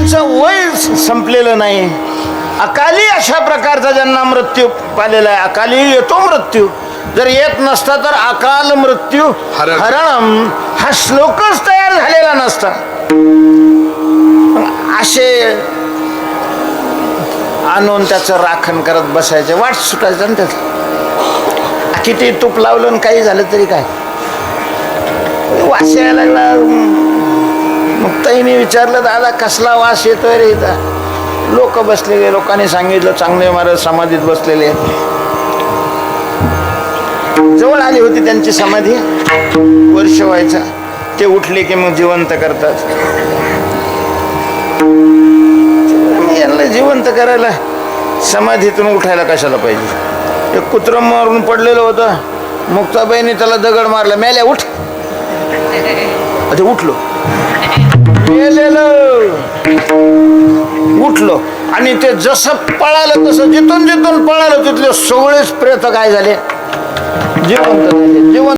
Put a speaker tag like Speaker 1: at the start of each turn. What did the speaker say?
Speaker 1: त्यांचं वय संपलेलं नाही. अकाली अशा प्रकारचा ज्यांना मृत्यू पालेला आहे अकाली येतो मृत्यू. जर येत नसता तर अकाल मृत्यू
Speaker 2: हरण.
Speaker 1: हरणम हा श्लोकच तयार झालेला नसता. असे आणून त्याचं राखण करत बसायचे. वाट सुटायचं ना त्याचं. किती तूप लावलं आणि काही झालं तरी काय? वास यायला लागला मग विचारलं दादा कसला वास येतोय रे इथं? लोक बसलेले लोकांनी सांगितलं चांगले महाराज समाधीत बसलेले जवळ आली होती त्यांची समाधी. वर्ष व्हायचा. ते उठले की मग जिवंत करतात. यांना जिवंत करायला समाधीतून उठायला कशाला पाहिजे? एक कुत्र मारून पडलेलं होतं. मुक्ताबाईने त्याला दगड मारला. मेल्या उठ. ते उठलो. उठलो आणि ते जसं पळालं तसं जिथून जिथून पळालं तिथले सगळेच प्रेत काय झाले. जिवंत झाले. जिवंत